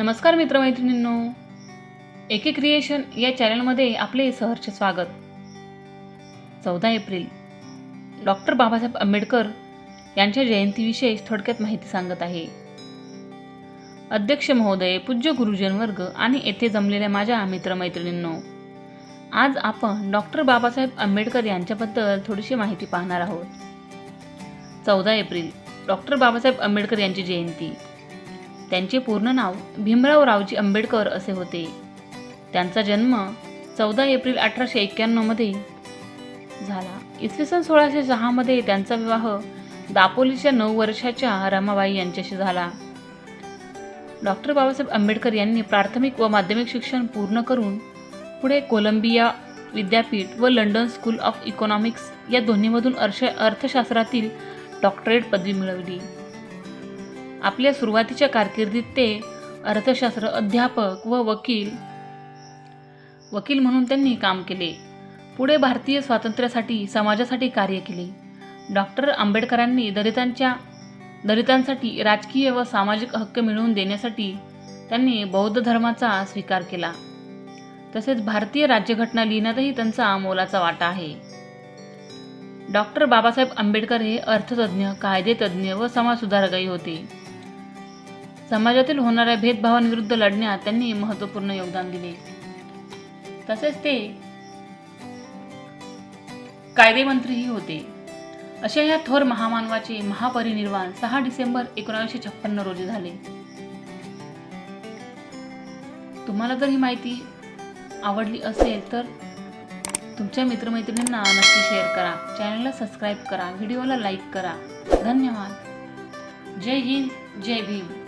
नमस्कार मित्रमैत्रिणींनो. एके क्रिएशन या चॅनलमध्ये आपले सहर्ष स्वागत. चौदा एप्रिल. डॉक्टर बाबासाहेब आंबेडकर यांच्या जयंतीविषयी थोडक्यात माहिती सांगत आहे. अध्यक्ष महोदय पूज्य गुरुजन वर्ग आणि येथे जमलेल्या माझ्या मित्रमैत्रिणींनो आज आपण डॉक्टर बाबासाहेब आंबेडकर यांच्याबद्दल थोडीशी माहिती पाहणार आहोत. चौदा एप्रिल. डॉक्टर बाबासाहेब आंबेडकर यांची जयंती. त्यांचे पूर्ण नाव भीमराव रावजी आंबेडकर असे होते. त्यांचा जन्म चौदा एप्रिल अठराशे एक्क्याण्णवमध्ये झाला. इसवी सन सोळाशे सहामध्ये त्यांचा विवाह दापोलीच्या नऊ वर्षाच्या रमाबाई यांच्याशी झाला. डॉक्टर बाबासाहेब आंबेडकर यांनी प्राथमिक व माध्यमिक शिक्षण पूर्ण करून पुढे कोलंबिया विद्यापीठ व लंडन स्कूल ऑफ इकॉनॉमिक्स या दोन्हीमधून अर्श अर्थशास्त्रातील डॉक्टरेट पदवी मिळवली. आपल्या सुरुवातीच्या कारकिर्दीत ते अर्थशास्त्र अध्यापक व वकील. वकील म्हणून त्यांनी काम केले. पुढे भारतीय स्वातंत्र्यासाठी समाजासाठी कार्य केले. डॉक्टर आंबेडकरांनी दलितांच्या दलितांसाठी राजकीय व सामाजिक हक्क मिळवून देण्यासाठी त्यांनी बौद्ध धर्माचा स्वीकार केला. तसेच भारतीय राज्यघटना लिहिण्यातही त्यांचा मोलाचा वाटा आहे. डॉक्टर बाबासाहेब आंबेडकर हे अर्थतज्ज्ञ कायदेतज्ज्ञ व समाजसुधारकही होते. समाजातील होणाऱ्या भेदभावांविरुद्ध लढण्यात त्यांनी महत्त्वपूर्ण योगदान दिले. तसेच ते कायदेमंत्रीही होते. अशा या थोर महामानवाचे महापरिनिर्वाण सहा डिसेंबर एकोणीसशे छप्पन्न रोजी झाले. तुम्हाला जर ही माहिती आवडली असेल तर तुमच्या मित्रमैत्रिणींना नक्की शेअर करा. चॅनलला सबस्क्राईब करा. व्हिडिओला लाईक करा. धन्यवाद. जय हिंद जय भीम.